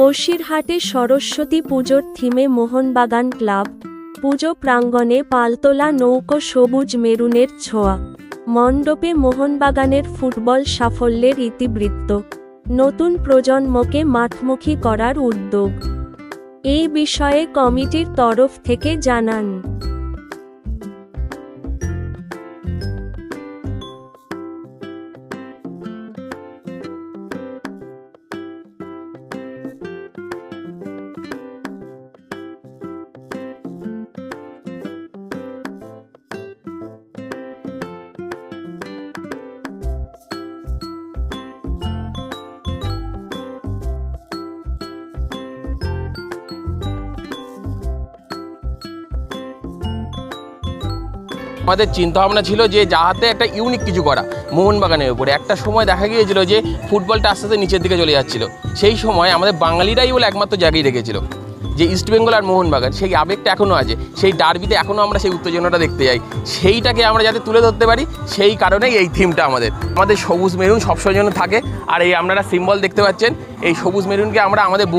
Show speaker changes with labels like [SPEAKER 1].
[SPEAKER 1] বসিরহাটে সরস্বতী পুজোর থিমে মোহনবাগান ক্লাব, পুজো প্রাঙ্গণে পালতোলা নৌকো সবুজ মেরুনের ছোঁয়া, মণ্ডপে মোহনবাগানের ফুটবল সাফল্যের ইতিবৃত্ত, নতুন প্রজন্মকে মাঠমুখী করার উদ্যোগ। এই বিষয়ে কমিটির তরফ থেকে জানান।
[SPEAKER 2] আমাদের চিন্তা ভাবনা ছিল যে যাহাতে একটা ইউনিক কিছু করা মোহনবাগানের উপরে। একটা সময় দেখা গিয়েছিল যে ফুটবলটা আস্তে আস্তে নিচের দিকে চলে যাচ্ছিল। সেই সময় আমাদের বাঙালিরাই বলে একমাত্র জায়গায় রেখেছিল যে ইস্টবেঙ্গল আর মোহনবাগান। সেই আবেগটা এখনও আছে। সেই ডার্বিতে এখনও আমরা সেই উত্তেজনাটা দেখতে যাই। সেইটাকে আমরা যাতে তুলে ধরতে পারি, সেই কারণেই এই থিমটা আমাদের। আমাদের সবুজ মেরুন সবসময় যেন থাকে। আর এই আপনারা সিম্বল দেখতে পাচ্ছেন, এই সবুজ মেরুনকে আমরা আমাদের বুক